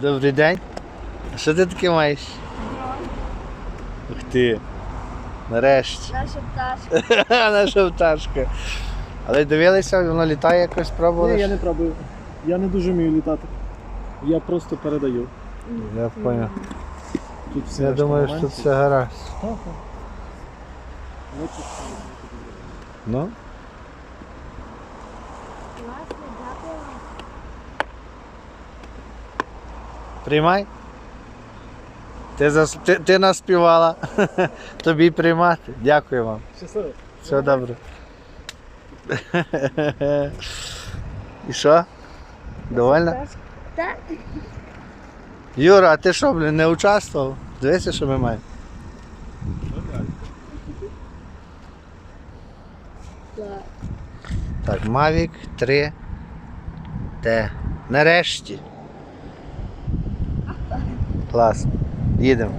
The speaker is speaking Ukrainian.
Добрий день. А що ти таке маєш? Ух ти. Нарешті. Наша пташка. Наша пташка. Але дивилися, воно літає якось пробували? Ні, я не пробую. Я не дуже вмію літати. Я просто передаю. Я. Тут все Я думаю, що моментів. все гаразд. Ну, тут- Ну, Класно, дякую вам. Приймай. Ти, зас... ти, ти наспівала. Тобі приймати. Дякую вам. Щасливо. Все добре. І що? Довольна? Так. Юра, а ти що, блін, не участвував? Дивися, що ми маємо. Так. Так, Mavic 3 T. Нарешті. Класно. Їдемо.